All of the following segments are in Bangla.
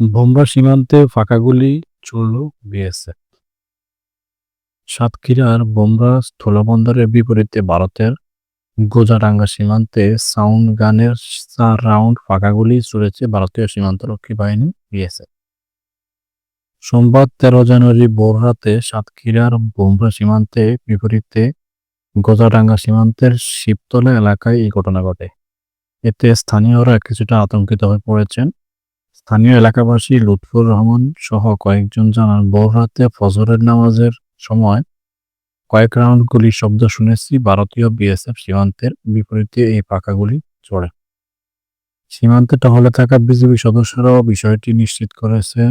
ভোমরা সীমান্তে ফাঁকা গুলি ছুড়ল বিএসএফ। সাতক্ষীরার বোমরা স্থলবন্দরের বিপরীতে ভারতের গোজাডাঙ্গা সীমান্তে সাউন্ড গানের চার রাউন্ড ফাঁকা গুলি ছুড়েছে ভারতীয় সীমান্তরক্ষী বাহিনী বিএসএফ। সোমবার তেরো জানুয়ারি ভোররাতে সাতক্ষীরার ভোমরা সীমান্তে বিপরীতে গোজাডাঙ্গা সীমান্তের শিবতলা এলাকায় এই ঘটনা ঘটে। এতে স্থানীয়রা কিছুটা আতঙ্কিত হয়ে পড়েছেন। স্থানীয় এলাকাবাসী লুৎফুর রহমান সহ কয়েকজন জানান ভোর রাতে ফজরের নামাজের সময় কয়েক রাউন্ড গুলির শব্দ শুনেছি, ভারতীয় বিএসএফ সীমান্তের বিপরীতে এই পাকা গুলি চড়ে। সীমান্তে টহলে থাকা বিজিবি সদস্যরাও বিষয়টি নিশ্চিত করেছে।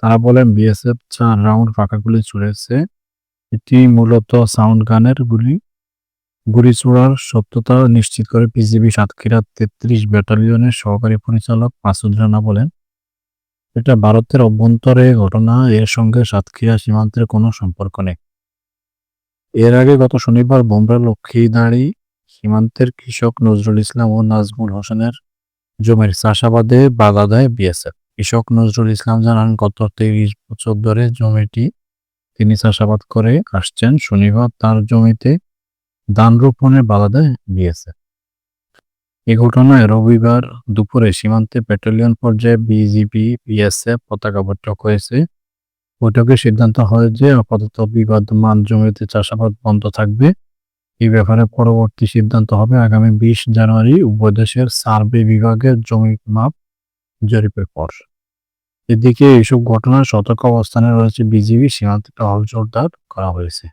তারা বলেন, বিএসএফ চার রাউন্ড পাকাগুলি গুলি ছুড়েছে এটি মূলত সাউন্ড গানের গুলি। ছোড়ার সত্যতা নিশ্চিত করে পিজিবি সাতক্ষীরা তেত্রিশ ব্যাটালিয়নের সহকারী পরিচালক মাসুদ রানা বলেন, এটা ভারতের অভ্যন্তরে ঘটনা, এর সঙ্গে সাতক্ষীরা সীমান্তের কোনো সম্পর্ক নেই। এর আগে গত শনিবার বোমরা লক্ষ্মীদাঁড়ি সীমান্তের কৃষক নজরুল ইসলাম ও নাজমুল হোসেনের জমির চাষাবাদে বাধা দেয় বিএসএফ। কৃষক নজরুল ইসলাম জানান, গত তেইশ বছর ধরে জমিটি তিনি চাষাবাদ করে আসছেন। শনিবার তার জমিতে ধান রোপণের বাধা দেয় বিএসএফ এ ঘটনায় রবিবার দুপুরে সীমান্তে ব্যাটালিয়ন পর্যায়ে বিজিবি বিএসএফ পতাকা বৈঠক হয়েছে বৈঠকে সিদ্ধান্ত হয় যে আপাতত বিবাদমান জমিতে চাষাবাদ বন্ধ থাকবে। এই ব্যাপারে পরবর্তী সিদ্ধান্ত হবে আগামী বিশ জানুয়ারি, উভয় দেশের সার্ভে বিভাগের জমি মাপ জরিপের পর। এদিকে এইসব ঘটনার সতর্ক অবস্থানে রয়েছে বিজিবি, সীমান্তে টহল জোরদার করা হয়েছে।